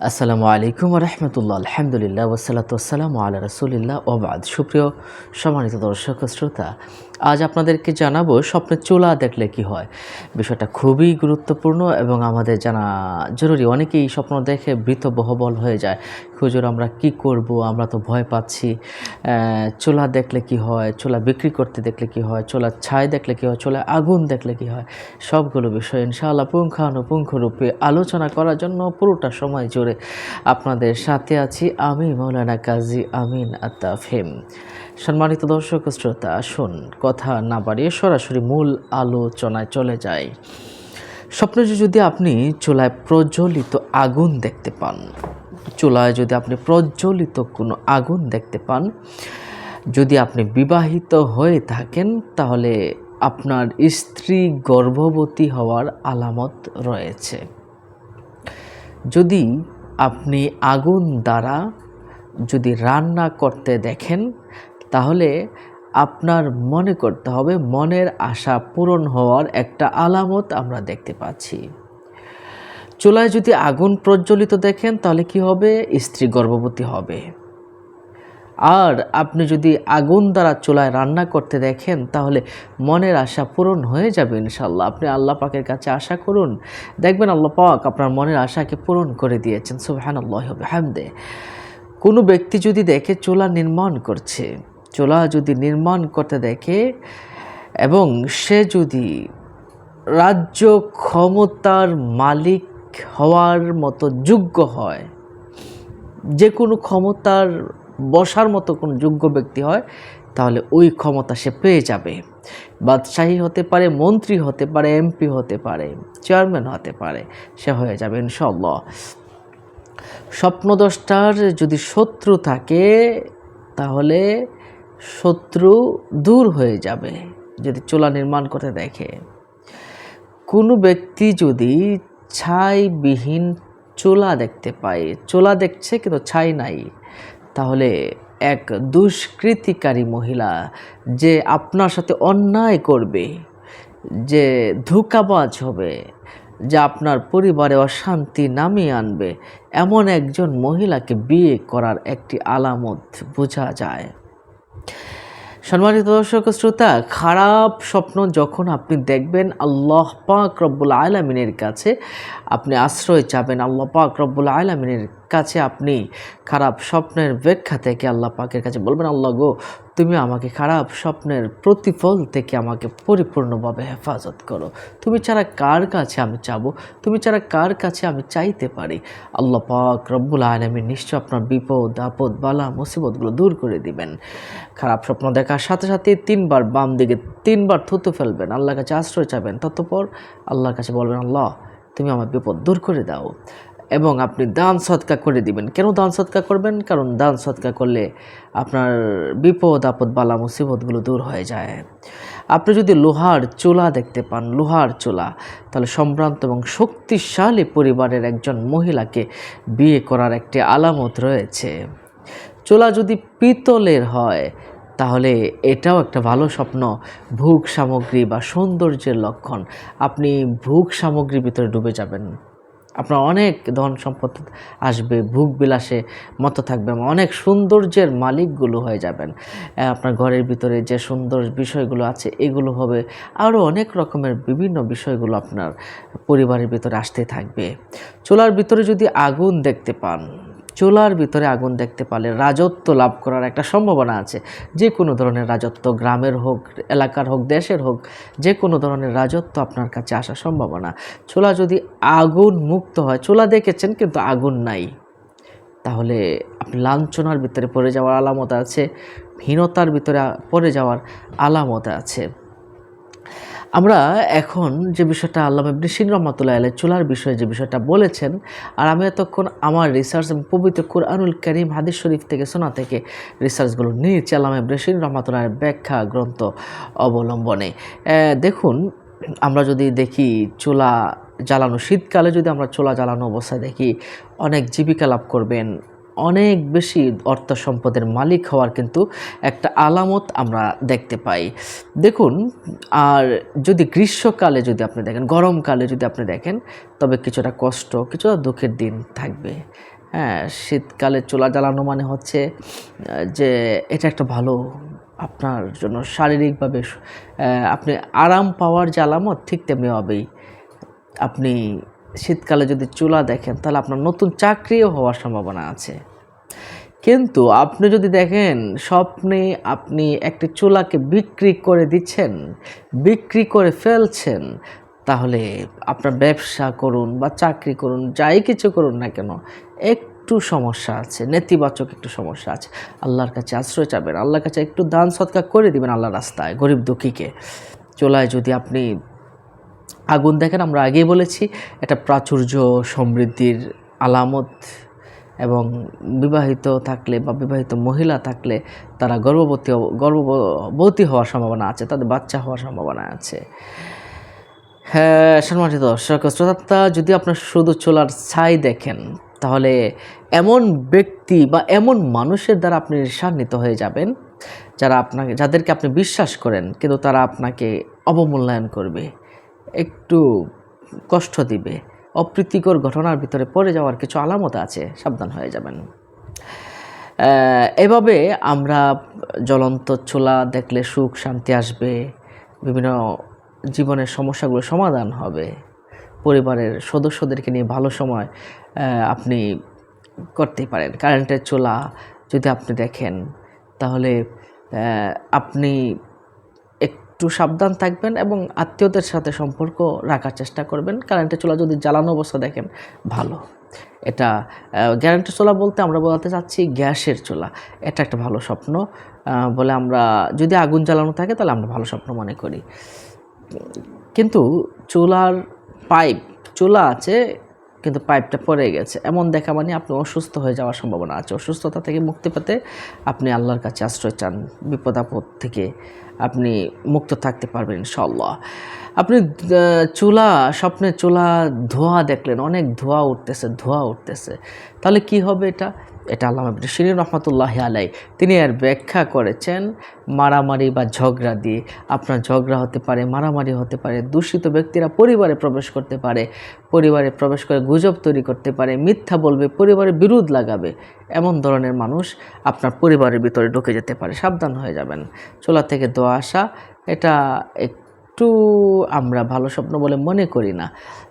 আসসালামু আলাইকুম রহমতুল্লাহ আলহামদুলিল্লাহ ওসালাত ওসালাম আল্লাহ রসুলিল্লাহ ওবাদ সুপ্রিয় সম্মানিত দর্শক ও শ্রোতা আজ আপনাদেরকে জানাব স্বপ্নে চোলা দেখলে কি হয়। বিষয়টা খুবই গুরুত্বপূর্ণ এবং আমাদের জানা জরুরি। অনেকেই স্বপ্ন দেখে বৃত বহবল হয়ে যায়। হুজুর, আমরা কি করব? আমরা তো ভয় পাচ্ছি। চোলা দেখলে কি হয়? চোলা বিক্রি করতে দেখলে কি হয়? চোলা ছাই দেখলে কি হয়? চোলা আগুন দেখলে কি হয়? সবগুলো বিষয় ইনশাআল্লাহ পুঙ্খানুপুঙ্খ রূপে আলোচনা করার জন্য পুরোটা সময় জুড়ে আপনাদের সাথে আছি। আমি মৌলানা কাজী আমিন আত্তাফেম সম্মানিত দর্শক শ্রোতা, আসুন কথা না বাড়িয়ে সরাসরি মূল আলোচনায় চলে যাই। স্বপ্নে যদি আপনি চুলায় প্রজ্বলিত আগুন দেখতে পান, চুলায় যদি আপনি প্রজ্বলিত কোনো আগুন দেখতে পান, যদি আপনি বিবাহিত হয়ে থাকেন, তাহলে আপনার স্ত্রী গর্ভবতী হওয়ার আলামত রয়েছে। যদি আপনি আগুন দ্বারা যদি রান্না করতে দেখেন তাহলে আপনার মনে করতে হবে, মনের আশা পূরণ হওয়ার একটা আলামত আমরা দেখতে পাচ্ছি। চুলায় যদি আগুন প্রজ্বলিত দেখেন, তাহলে কি হবে? স্ত্রী গর্ভবতী হবে। আর আপনি যদি আগুন দ্বারা চুলায় রান্না করতে দেখেন, তাহলে মনের আশা পূরণ হয়ে যাবে ইনশাল্লাহ আপনি আল্লাহ পাকের কাছে আশা করুন। দেখবেন আল্লাহ পাক আপনার মনের আশাকে পূরণ করে দিয়েছেন সুবহান আল্লাহ হামদে কোনো ব্যক্তি যদি দেখে চুলা নির্মাণ করছে চুলা যদি নির্মাণ করতে দেখে এবং সে যদি রাজ্য ক্ষমতার মালিক হওয়ার মতো যোগ্য হয়, যে কোনো ক্ষমতার বসার মতো কোনো যোগ্য ব্যক্তি হয়, তাহলে ওই ক্ষমতা সে পেয়ে যাবে। বাদশাহী হতে পারে, মন্ত্রী হতে পারে, এমপি হতে পারে, চেয়ারম্যান হতে পারে, সে হয়ে যাবে ইনশাল্লাহ স্বপ্নদষ্টার যদি শত্রু থাকে, তাহলে শত্রু দূর হয়ে যাবে, যদি চোলা নির্মাণ করতে দেখে। কোনো ব্যক্তি যদি ছাইবিহীন চোলা দেখতে পায়, চোলা দেখছে কিন্তু ছাই নাই, তাহলে এক দুষ্কৃতিকারী মহিলা যে আপনার সাথে অন্যায় করবে, যে ধোকাবাজ হবে, যা আপনার পরিবারে অশান্তি নামিয়ে আনবে, এমন একজন মহিলাকে বিয়ে করার একটি আলামত বোঝা যায়। সম্মানিত দর্শক শ্রোতা, খারাপ স্বপ্ন যখন আপনি দেখবেন, আল্লাহ পাক রব্বুল আয়লামিনের কাছে আপনি আশ্রয় চাবেন। আল্লাহ পাক রব্বুল আয়লামিনের কাছে আপনি খারাপ স্বপ্নের ব্যাখ্যা থেকে আল্লাহ পাকের কাছে বলবেন, আল্লাহ গো তুমি আমাকে খারাপ স্বপ্নের প্রতিফল থেকে আমাকে পরিপূর্ণভাবে হেফাজত করো। তুমি ছাড়া কার কাছে আমি চাবো? তুমি ছাড়া কার কাছে আমি চাইতে পারি? আল্লাহ পাক রব্বুল আলমী নিশ্চয় আপনার বিপদ, আপদ, বালা, মুসিবতগুলো দূর করে দিবেন। খারাপ স্বপ্ন দেখার সাথে সাথে তিনবার বাম দিকে তিনবার থুতু ফেলবেন। আল্লাহর কাছে আশ্রয় চাবেন ততপর আল্লাহর কাছে বলবেন, আল্লাহ, তুমি আমার বিপদ দূর করে দাও। এবং আপনি দান সৎকা করে দিবেন। কেন দান সৎকা করবেন? কারণ দান সৎকা করলে আপনার বিপদ, আপদ, বালা, মুসিবতগুলো দূর হয়ে যায়। আপনি যদি লোহার চুলা দেখতে পান, লোহার চুলা, তাহলে সম্ভ্রান্ত এবং শক্তিশালী পরিবারের একজন মহিলাকে বিয়ে করার একটি আলামত রয়েছে। চুলা যদি পিতলের হয়, তাহলে এটাও একটা ভালো স্বপ্ন। ভোগ সামগ্রী বা সৌন্দর্যের লক্ষণ। আপনি ভোগ সামগ্রীর ভিতরে ডুবে যাবেন। আপনার অনেক ধন সম্পদ আসবে, ভোগ বিলাসে মতো থাকবে অনেক সৌন্দর্যের মালিকগুলো হয়ে যাবেন। আপনার ঘরের ভিতরে যে সুন্দর বিষয়গুলো আছে, এগুলো হবে আরও অনেক রকমের বিভিন্ন বিষয়গুলো আপনার পরিবারের ভিতরে আসতে থাকবে। চুলার ভিতরে যদি আগুন দেখতে পান চুলার ভিতরে আগুন দেখতে পারলে রাজত্ব লাভ করার একটা সম্ভাবনা আছে। যে কোনো ধরনের রাজত্ব গ্রামের হোক, এলাকার হোক, দেশের হোক, যে কোনো ধরনের রাজত্ব আপনার কাছে আসার সম্ভাবনা। চুলা যদি আগুন মুক্ত হয়, চুলা দেখেছেন কিন্তু আগুন নাই। তাহলে আপনি লাঞ্ছনার ভিতরে পড়ে যাওয়ার আলামত আছে, হীনতার ভিতরে পড়ে যাওয়ার আলামত আছে। আমরা এখন যে বিষয়টা আল্লাহ ইবনে সিন রহমতুল্লাহ আলাই চুলার বিষয়ে যে বিষয়টা বলেছেন, আর আমি এতক্ষণ আমার রিসার্চ এবং পবিত্র কুরআনুল করিম হাদিস শরীফ থেকে সোনা থেকে রিসার্চগুলো নিয়েছি আল্লাহ ইবনে সিন রহমতুল্লাহের ব্যাখ্যা, গ্রন্থ অবলম্বনে। দেখুন, আমরা যদি দেখি চুলা জ্বালানো, শীতকালে যদি আমরা চুলা জ্বালানো অবস্থায় দেখি, অনেক জীবিকা লাভ করবেন অনেক বেশি অর্থ সম্পদের মালিক হওয়ার কিন্তু একটা আলামত আমরা দেখতে পাই। দেখুন, আর যদি গ্রীষ্মকালে যদি আপনি দেখেন, গরমকালে যদি আপনি দেখেন, তবে কিছুটা কষ্ট, কিছুটা দুঃখের দিন থাকবে। হ্যাঁ শীতকালে চুলা জ্বালানো মানে হচ্ছে যে এটা একটা ভালো আপনার জন্য শারীরিকভাবে আপনি আরাম পাওয়ার যে আলামত ঠিক তেমনি হবেই। আপনি শীতকালে যদি চুলা দেখেন, তাহলে আপনার নতুন চাকরিও হওয়ার সম্ভাবনা আছে। কিন্তু আপনি যদি দেখেন, স্বপ্নে আপনি একটি চুলাকে বিক্রি করে দিচ্ছেন, বিক্রি করে ফেলছেন, তাহলে আপনার ব্যবসা করুন বা চাকরি করুন, যাই কিছু করুন না কেন, একটু সমস্যা আছে, নেতিবাচক একটু সমস্যা আছে। আল্লাহর কাছে আশ্রয় চাবেন, আল্লাহর কাছে একটু দান সৎকার করে দিবেন আল্লাহ রাস্তায় গরিব দুঃখীকে। চোলায় যদি আপনি আগুন দেখেন, আমরা আগেই বলেছি এটা প্রাচুর্য সমৃদ্ধির আলামত এবং বিবাহিত থাকলে বা বিবাহিত মহিলা থাকলে তারা গর্ভবতী গর্ভবতী হওয়ার সম্ভাবনা আছে, তাদের বাচ্চা হওয়ার সম্ভাবনা আছে। হ্যাঁ সম্মানিত দর্শক শ্রোতা যদি আপনার শুধু চুলার ছাই দেখেন, তাহলে এমন ব্যক্তি বা এমন মানুষের দ্বারা আপনি ঈর্ষান্বিত হয়ে যাবেন, যারা আপনাকে, যাদেরকে আপনি বিশ্বাস করেন, কিন্তু তারা আপনাকে অবমূল্যায়ন করবে। একটু কষ্ট দিবে। অপ্রীতিকর ঘটনার ভিতরে পড়ে যাওয়ার কিছু আলামত আছে, সাবধান হয়ে যাবেন। এভাবে আমরা জ্বলন্ত চুলা দেখলে সুখ, শান্তি আসবে, বিভিন্ন জীবনের সমস্যাগুলো সমাধান হবে। পরিবারের সদস্যদেরকে নিয়ে ভালো সময় আপনি করতেই পারেন। কারেন্টের চুলা যদি আপনি দেখেন, তাহলে আপনি একটু সাবধান থাকবেন এবং আত্মীয়দের সাথে সম্পর্ক রাখার চেষ্টা করবেন। কারেন্টের চুলা যদি জ্বালানো অবস্থা দেখেন, ভালো। এটা গ্যারান্টি চুলা বলতে আমরা বলতে চাচ্ছি গ্যাসের চুলা। এটা একটা ভালো স্বপ্ন বলে আমরা যদি আগুন জ্বালানো থাকে তাহলে আমরা ভালো স্বপ্ন মনে করি। কিন্তু চুলার পাইপ, চুলা আছে কিন্তু পাইপটা পড়ে গেছে। এমন দেখা মানে আপনি অসুস্থ হয়ে যাওয়ার সম্ভাবনা আছে। অসুস্থতা থেকে মুক্তি পেতে আপনি আল্লাহর কাছে আশ্রয় চান। বিপদ আপদ থেকে আপনি মুক্ত থাকতে পারবেন ইনশাল্লাহ আপনি চুলা স্বপ্নে চুলা ধোঁয়া দেখলেন, অনেক ধোঁয়া উঠতেছে ধোঁয়া উঠতেছে। তাহলে কি হবে এটা? এটা আল্লাহ শিরিন রহমতুল্লাহ আলাই তিনি এর ব্যাখ্যা করেছেন, মারামারি বা ঝগড়া দিয়ে। আপনার ঝগড়া হতে পারে, মারামারি হতে পারে, দূষিত ব্যক্তিরা পরিবারে প্রবেশ করতে পারে, পরিবারে প্রবেশ করে গুজব তৈরি করতে পারে, মিথ্যা বলবে, পরিবারে বিরোধ লাগাবে। এমন ধরনের মানুষ আপনার পরিবারের ভিতরে ঢুকে যেতে পারে, সাবধান হয়ে যাবেন। চোলা থেকে দোয়া আসা, এটা একটু আমরা ভালো স্বপ্ন বলে মনে করি না।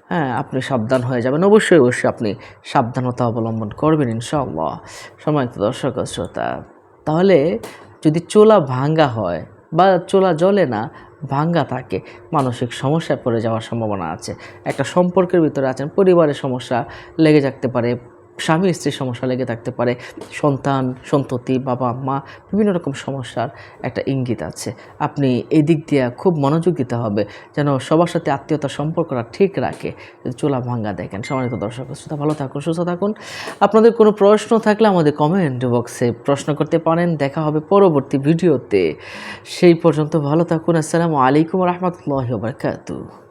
হ্যাঁ আপনি সাবধান হয়ে যাবেন। অবশ্যই অবশ্যই আপনি সাবধানতা অবলম্বন করবেন ইনশাআল্লাহ। সময় দর্শক শ্রোতা, তাহলে যদি চোলা ভাঙ্গা হয় বা চোলা জ্বলে না, ভাঙ্গা থাকে, মানসিক সমস্যায় পড়ে যাওয়ার সম্ভাবনা আছে। একটা সম্পর্কের ভিতরে আছেন, পরিবারের সমস্যা লেগে থাকতে পারে স্বামী স্ত্রীর সমস্যা লেগে থাকতে পারে, সন্তান, সন্ততি, বাবা, মা, বিভিন্ন রকম সমস্যার একটা ইঙ্গিত আছে। আপনি এই দিক দিয়ে খুব মনোযোগ দিতে হবে যেন সবার সাথে আত্মীয়তার সম্পর্কটা ঠিক রাখে। চোলা ভাঙ্গা দেখেন, সম্মানিত দর্শক, শ্রোতা ভালো থাকুন, সুস্থ থাকুন। আপনাদের কোনো প্রশ্ন থাকলে আমাদের কমেন্ট বক্সে প্রশ্ন করতে পারেন। দেখা হবে পরবর্তী ভিডিওতে। সেই পর্যন্ত ভালো থাকুন। আসসালামু আলাইকুম রহমতুল্লাহ বারকাতু